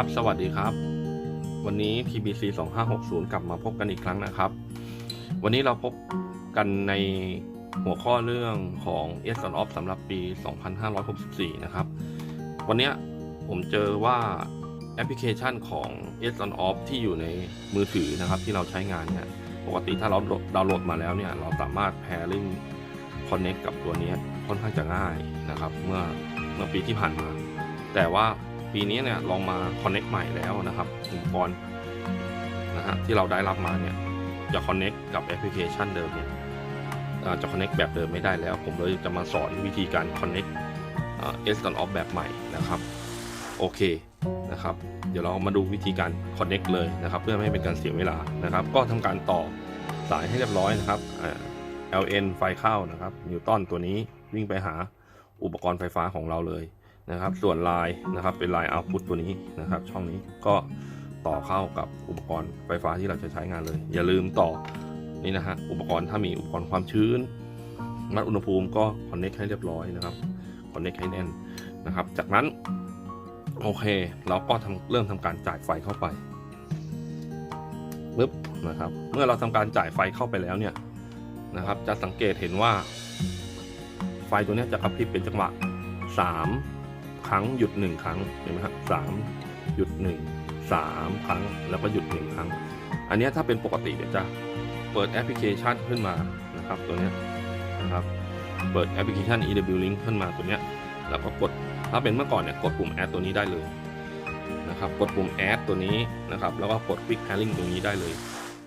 ครับ สวัสดีครับ วันนี้ TBC 2560 กลับมาพบกันอีกครั้งนะครับ วันนี้เราพบกันในหัวข้อเรื่องของ S on Off สำหรับปี 2564 นะครับ วันนี้ผมเจอว่าแอปพลิเคชันของ S on Off ที่อยู่ในมือถือนะครับ ที่เราใช้งานเนี่ยปกติถ้าเราดาวน์โหลดมาแล้วเนี่ย เราสามารถ pairing connect กับตัวนี้ค่อนข้างจะง่ายนะครับ เมื่อเมื่อปีที่ผ่านมา แต่ว่า ปีนี้เนี่ยลองมา connect ใหม่แล้วนะครับอุปกรณ์นะฮะที่เราได้รับมาเนี่ยจะ connect กับแอปพลิเคชันเดิมเนี่ยจะ connect แบบเดิมไม่ได้แล้ว ผมเลยจะมาสอนวิธีการ connect เอ่อ S on off แบบใหม่นะครับโอเคนะครับ เดี๋ยวเรามาดูวิธีการ connect เลยนะครับ เพื่อไม่ให้เป็นการเสียเวลานะครับ ก็ทำการต่อสายให้เรียบร้อยนะครับอ่า LN ไฟเข้านะครับนิวตันตัวนี้วิ่งไปหาอุปกรณ์ไฟฟ้าของเราเลย นะครับ ส่วนลายนะครับเป็นลาย output ตัวนี้นะครับ ช่องนี้ก็ต่อเข้ากับอุปกรณ์ไฟฟ้าที่เราจะใช้งานเลย อย่าลืมต่อนี่นะฮะอุปกรณ์ถ้ามีอุปกรณ์ความชื้นวัดอุณหภูมิก็ connect ให้เรียบร้อยนะครับ connect ให้แน่นนะครับ จากนั้นโอเค เราก็ทำเริ่มทำการจ่ายไฟเข้าไปปึ๊บนะครับ เมื่อเราทำการจ่ายไฟเข้าไปแล้วเนี่ยนะครับ จะสังเกตเห็นว่า ไฟตัวนี้จะกระพริบเป็นจังหวะ3 ครั้งหยุด1ครั้งเห็นไหมครับสามหยุด1 3ครั้งแล้วก็หยุด1ครั้ง อันนี้ถ้าเป็นปกติเดี๋ยวจะเปิดแอปพลิเคชันขึ้นมานะครับตัวนี้นะครับเปิดแอปพลิเคชัน EW Link ขึ้นมาตัวนี้แล้วก็กดถ้าเป็นเมื่อก่อนเนี่ยกดปุ่ม Add ตัวนี้ได้เลยนะครับกดปุ่ม Add ตัวนี้นะครับแล้วก็กด Quick Pairing ตรงนี้ได้เลย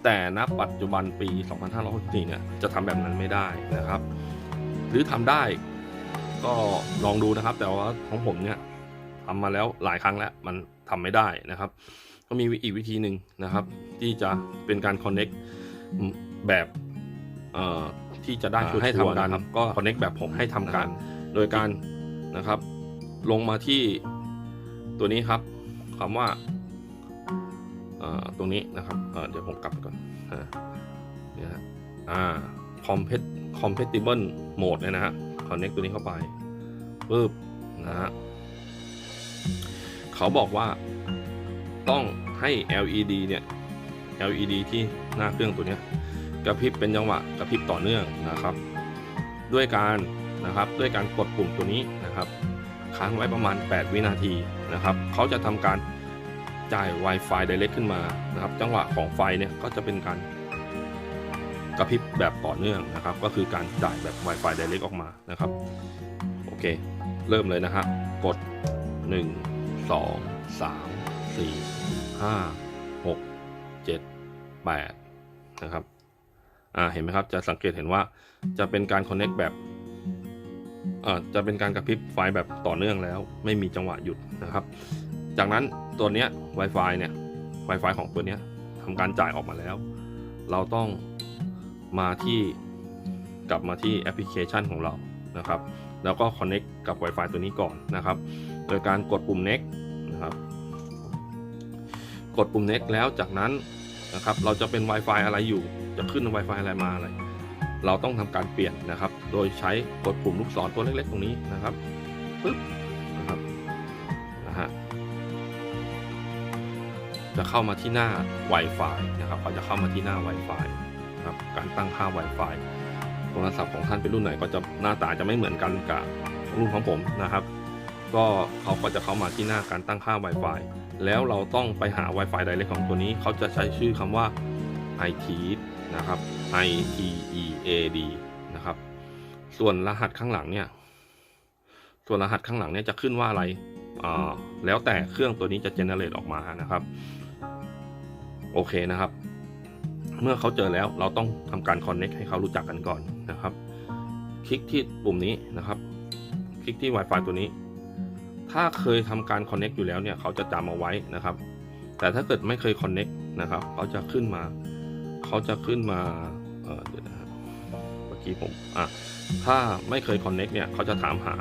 แต่ณปัจจุบันปี 2564เนี่ยจะทำแบบนั้นไม่ได้นะครับ หรือทำได้ ก็ลองดูนะครับ แต่ว่าของผมเนี่ยทำมาแล้วหลายครั้งแล้วมันทำไม่ได้นะครับ ก็มีอีกวิธีหนึ่งนะครับ ที่จะเป็นการ connect แบบเอ่อที่จะได้ให้ทำการก็ connect แบบผมให้ทำการ โดยการนะครับ ลงมาที่ตัวนี้ครับคำว่าเอ่อตรงนี้นะครับเอ่อเดี๋ยวผมกลับไปก่อนอ่าเนี่ยฮะอ่า compet compatible mode เนี่ยนะฮะ connect ตัวนี้เข้าไปปึ๊บนะฮะเขาบอกว่าต้องให้ LED เนี่ย LED ที่หน้าเครื่องตัวนี้กระพริบเป็นจังหวะกระพริบต่อเนื่องนะครับ ด้วยการนะครับด้วยการกดปุ่มตัวนี้นะครับ ค้างไว้ประมาณ 8 วินาทีนะครับเขาจะทำการจ่าย Wi-Fi Direct ขึ้นมานะครับ จังหวะของไฟเนี่ยก็จะเป็นการ กระพริบแบบต่อเนื่องนะครับ ก็คือการจ่ายแบบ Wi-Fi Direct ออกมานะครับ โอเค เริ่มเลยนะฮะกด 1 2 3 4 5 6 7 8 นะครับอ่าเห็นไหมครับ จะสังเกตเห็นว่าจะเป็นการ connect แบบเอ่อจะเป็นการกระพริบไฟแบบต่อเนื่องแล้ว ไม่มีจังหวะหยุดนะครับ จากนั้นตัวเนี้ย Wi-Fi เนี่ย Wi-Fi ของตัวเนี้ยทำการจ่ายออกมาแล้ว เราต้อง มาที่กลับมาที่แอปพลิเคชันของเรานะครับ แล้วก็ connect กับ Wi-Fi ตัวนี้ก่อนนะครับ โดยการกดปุ่ม next นะครับ กดปุ่ม next แล้วจากนั้นนะครับ เราจะเป็น Wi-Fi อะไรอยู่ จะขึ้น Wi-Fi อะไรมาอะไร เราต้องทำการเปลี่ยนนะครับ โดยใช้กดปุ่มลูกศรตัวเล็กๆ ตรงนี้นะครับปึ๊บนะครับนะฮะจะเข้ามาที่หน้า Wi-Fi นะครับเขาจะเข้ามาที่หน้า Wi-Fi นะครับ การตั้งค่า Wi-Fi โทรศัพท์ของท่านเป็นรุ่นไหนก็จะหน้าตาจะไม่เหมือนกันกับรุ่นของผมนะครับ ก็เขาก็จะเข้ามาที่หน้าการตั้งค่า Wi-Fi แล้วเราต้องไปหา Wi-Fi Direct ของตัวนี้ เขาจะใช้ชื่อคำว่า IT นะครับ I T E A D นะครับ ส่วนรหัสข้างหลังเนี่ย ส่วนรหัสข้างหลังเนี่ยจะขึ้นว่าอะไรอ่าแล้วแต่เครื่องตัวนี้จะ generate ออกมานะครับ โอเคนะครับ เมื่อเขาเจอแล้วเราต้องทำการ connect ให้เขารู้จักกันก่อนนะครับ คลิกที่ปุ่มนี้นะครับ คลิกที่ Wi-Fi ตัวนี้ ถ้าเคยทำการ connect อยู่แล้วเนี่ยเขาจะจำเอาไว้นะครับ แต่ถ้าเกิดไม่เคย connect นะครับเขาจะขึ้นมาเขาจะขึ้นมาเออเดี๋ยวนะเมื่อกี้ผมอะถ้าไม่เคย connect เนี่ยเขาจะถามหา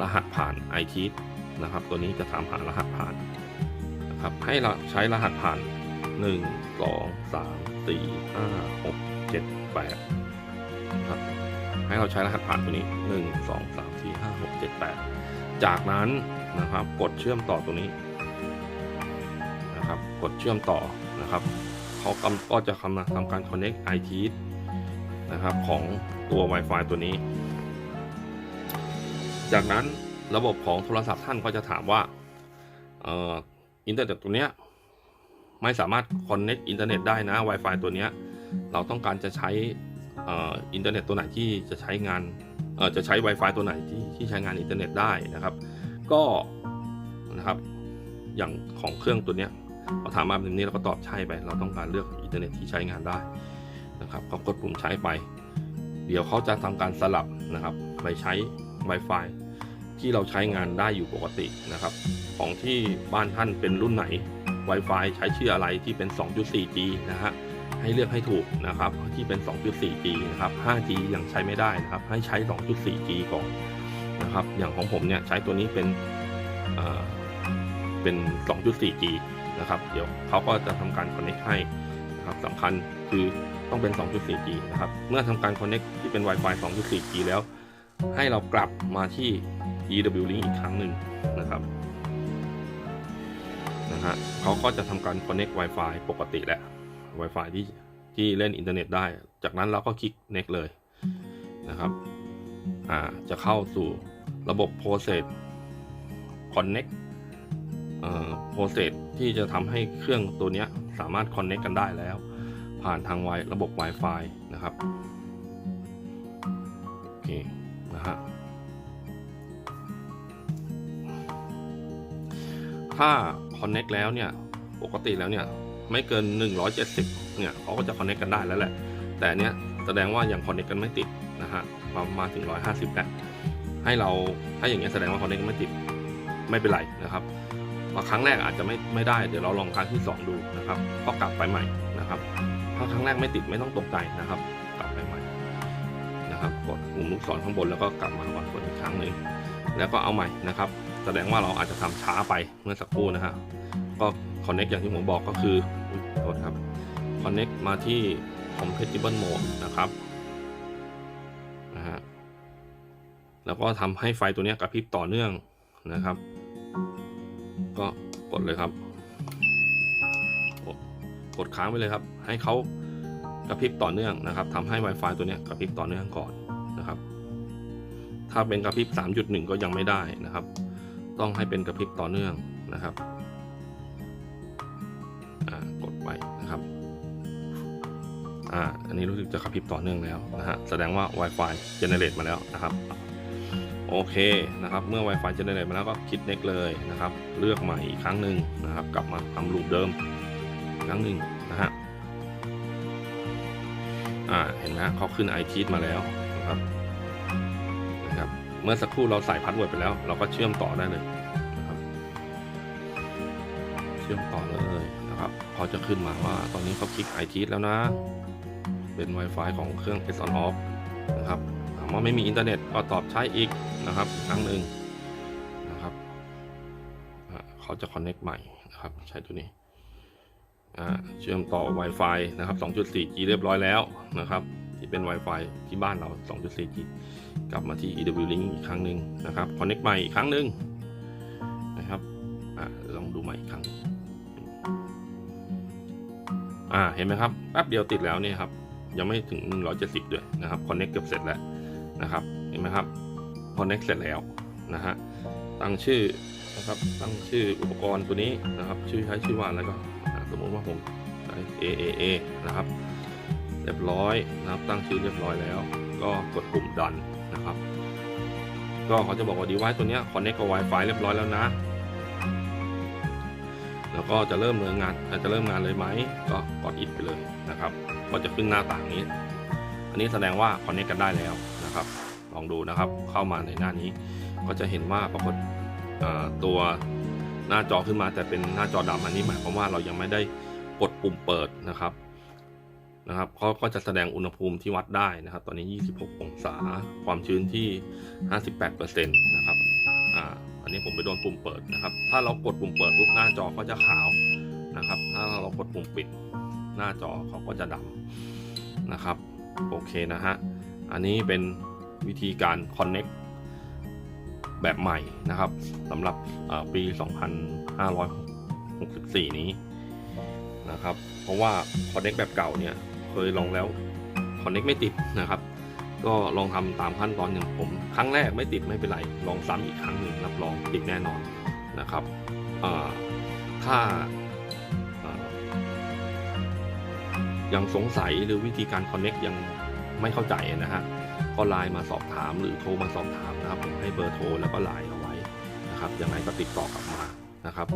รหัสผ่าน IT นะครับ ตัวนี้จะถามหารหัสผ่านนะครับให้เราใช้รหัสผ่าน 1 2 3 4 5 6 7 8นะครับให้เราใช้รหัสผ่านตัวนี้1 2 3 4 5 6 7 8จากนั้นนะครับกดเชื่อมต่อตัวนี้นะครับ กดเชื่อมต่อนะครับเขากำก็จะทำทำการ connect IT นะครับของตัว Wi-Fi ตัวนี้ จากนั้นระบบของโทรศัพท์ท่านก็จะถามว่าอ,อ,อินเทอร์เน็ตตัวเนี้ย ไม่สามารถ connect อินเทอร์เน็ตได้นะ Wi-Fi ตัวเนี้ยเราต้องการจะใช้อินเทอร์เน็ตตัวไหนที่จะใช้งานจะใช้ Wi-Fi ตัวไหนที่ที่ใช้งานอินเทอร์เน็ตได้นะครับ ก็นะครับอย่างของเครื่องตัวเนี้ยเราถามมาแบบนี้เราก็ตอบใช่ไป เราต้องการเลือกอินเทอร์เน็ตที่ใช้งานได้นะครับก็กดปุ่มใช้ไป เดี๋ยวเขาจะทำการสลับนะครับไปใช้ Wi-Fi ที่เราใช้งานได้อยู่ปกตินะครับ ของที่บ้านท่านเป็นรุ่นไหน Wi-Fi ใช้ชื่ออะไรที่เป็น 2.4G นะฮะให้เลือกให้ถูกนะครับที่เป็น 2.4G นะครับ 5G ยังใช้ไม่ได้นะครับ ให้ใช้ 2.4G ก่อนนะครับ อย่างของผมเนี่ยใช้ตัวนี้เป็นเอ่อเป็น 2.4G นะครับ เดี๋ยวเขาก็จะทำการ connect ให้นะครับสำคัญคือต้องเป็น 2.4G นะครับ เมื่อทำการ connect ที่เป็น Wi-Fi 2.4G แล้ว ให้เรากลับมาที่ EW Link อีกครั้งหนึ่งนะครับ นะฮะเขาก็จะทำการ connect Wi-Fi ปกติแหละ Wi-Fi ที่ที่เล่นอินเทอร์เน็ตได้ จากนั้นเราก็คลิก next เลยนะครับอ่าจะเข้าสู่ระบบ process connect เอ่อ process ที่จะทำให้เครื่องตัวนี้สามารถ connect กันได้แล้ว ผ่านทางไวระบบ Wi-Fi นะครับโอเคนะฮะถ้า connect แล้วเนี่ยปกติแล้วเนี่ยไม่เกิน 170 เนี่ยเขาก็จะ connect กันได้แล้วแหละ แต่อันเนี้ยแสดงว่ายัง connect กันไม่ติดนะฮะมามาถึง 150แล้วให้เราถ้าอย่างเงี้ยแสดงว่า connect กันไม่ติดไม่เป็นไรนะครับมาครั้งแรกอาจจะไม่ไม่ได้เดี๋ยวเราลองครั้งที่ 2 ดูนะครับ ก็กลับไปใหม่นะครับถ้าครั้งแรกไม่ติดไม่ต้องตกใจนะครับ กลับไปใหม่นะครับกดปุ่มลูกศรข้างบนแล้วก็กลับมาวางกดอีกครั้งหนึ่งแล้วก็เอาใหม่นะครับ แสดงว่าเราอาจจะทำช้าไปเมื่อสักครู่นะฮะก็ connect อย่างที่ผมบอกก็คือโทษครับ connect มาที่ compatible mode นะครับนะฮะแล้วก็ทำให้ไฟตัวนี้กระพริบต่อเนื่องนะครับ ก็กดเลยครับ กดค้างไปเลยครับ ให้เขากระพริบต่อเนื่องนะครับทำให้ Wi-Fi ตัวนี้กระพริบต่อเนื่องก่อนนะครับ ถ้าเป็นกระพริบ 3.1 ก็ยังไม่ได้นะครับ ต้องให้เป็นกระพริบต่อเนื่องนะครับอ่ากดไว้นะครับอ่าอันนี้รู้สึกจะกระพริบต่อเนื่องแล้วนะฮะแสดงว่า Wi-Fi generate มาแล้วนะครับโอเคนะครับเมื่อ Wi-Fi generate มาแล้วก็คลิก next เลยนะครับ เลือกใหม่อีกครั้งหนึ่งนะครับ กลับมาทำรูปเดิมอีกครั้งหนึ่งนะฮะอ่าเห็นไหมเขาขึ้น IT มาแล้วนะครับ เมื่อสักครู่เราใส่พาสเวิร์ดไปแล้ว เราก็เชื่อมต่อได้เลยนะครับ เชื่อมต่อเลยนะครับเขาจะขึ้นมาว่าตอนนี้เขาคลิก IT แล้วนะ เป็น Wi-Fi ของเครื่อง S on off นะครับถามว่าไม่มีอินเทอร์เน็ตก็ตอบใช้อีกนะครับครั้งหนึ่งนะครับเขาจะ connect ใหม่นะครับ ใช้ตัวนี้เชื่อมต่อ Wi-Fi นะครับ 2.4G เรียบร้อยแล้วนะครับ เป็น Wi-Fi ที่บ้านเรา 2.4G กลับมาที่ EW Link อีกครั้งหนึ่งนะครับ connect ใหม่อีกครั้งหนึ่งนะครับอ่าลองดูใหม่อีกครั้งอ่าเห็นไหมครับแป๊บเดียวติดแล้วเนี่ยครับ ยังไม่ถึง 170 ด้วยนะครับ connect เกือบเสร็จแล้วนะครับ เห็นไหมครับ connect เสร็จแล้วนะฮะตั้งชื่อนะครับตั้งชื่ออุปกรณ์ตัวนี้นะครับ ชื่อใช้ชื่อว่าอะไรก็อ่าสมมติว่าผมใช้ AAA นะครับ เรียบร้อยนะครับตั้งชื่อเรียบร้อยแล้ว ก็กดปุ่มดันนะครับ ก็เขาจะบอกว่า device ตัวนี้ connect กับ Wi-Fi เรียบร้อยแล้วนะ แล้วก็จะเริ่มเริ่มงานจะเริ่มงานเลยไหมก็กดอิดไปเลยนะครับ ก็จะขึ้นหน้าต่างนี้ อันนี้แสดงว่าคอนเนคกันได้แล้วนะครับ ลองดูนะครับเข้ามาในหน้านี้ ก็จะเห็นว่าปรากฏตัวหน้าจอขึ้นมาแต่เป็นหน้าจอดำอันนี้หมายความว่าเรายังไม่ได้กดปุ่มเปิดนะครับ นะครับเขาก็จะแสดงอุณหภูมิที่วัดได้นะครับ ตอนนี้ 26 องศา ความชื้นที่ 58%นะครับอ่าอันนี้ผมไปโดนปุ่มเปิดนะครับ ถ้าเรากดปุ่มเปิดปุ๊บหน้าจอก็จะขาวนะครับ ถ้าเรากดปุ่มปิดหน้าจอเขาก็จะดำนะครับ โอเคนะฮะ อันนี้เป็นวิธีการ Connect แบบใหม่นะครับสำหรับปี 2564 นี้นะครับ เพราะว่า Connect แบบเก่าเนี่ย เคยลองแล้ว Connect ไม่ติดนะครับ ก็ลองทำตามขั้นตอนอย่างผมครั้งแรกไม่ติดไม่เป็นไร ลองซ้ำอีกครั้งหนึ่งรับรองติดแน่นอนนะครับถ้ายังสงสัยหรือวิธีการ Connect ยังไม่เข้าใจนะฮะก็ไลน์มาสอบถามหรือโทรมาสอบถามนะครับผมให้เบอร์โทรแล้วก็ไลน์เอาไว้นะครับยังไงก็ติดต่อกลับมานะครับ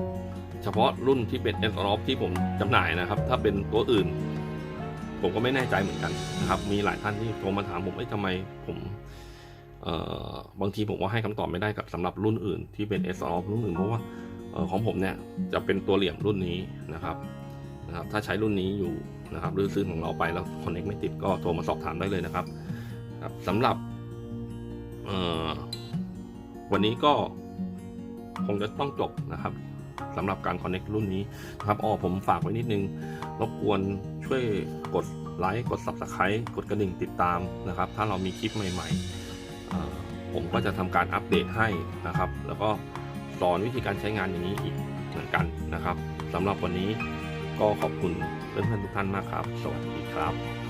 เฉพาะรุ่นที่เป็น s r o f ที่ผมจำหน่ายนะครับ ถ้าเป็นตัวอื่น ผมก็ไม่แน่ใจเหมือนกันนะครับ มีหลายท่านที่โทรมาถามผมเอ้ยทำไมผมเอ่อบางทีผมก็ให้คำตอบไม่ได้กับสำหรับรุ่นอื่นที่เป็น s r o f รุ่นอื่นเพราะว่าเอ่อของผมเนี่ยจะเป็นตัวเหลี่ยมรุ่นนี้นะครับนะครับ ถ้าใช้รุ่นนี้อยู่นะครับหรือซื้อของเราไปแล้ว Connect ไม่ติดก็โทรมาสอบถามได้เลยนะครับครับสำหรับเอ่อวันนี้ก็คงจะต้องจบนะครับสำหรับการ Connect รุ่นนี้นะครับอ๋อผมฝากไว้นิดนึงรบกวน ช่วยกดไลค์กด Subscribe กดกระดิ่งติดตามนะครับ ถ้าเรามีคลิปใหม่ๆ ผมก็จะทำการอัปเดตให้นะครับ แล้วก็สอนวิธีการใช้งานอย่างนี้อีกเหมือนกันนะครับสำหรับวันนี้ก็ขอบคุณเพื่อนๆทุกท่านมากครับ สวัสดีครับ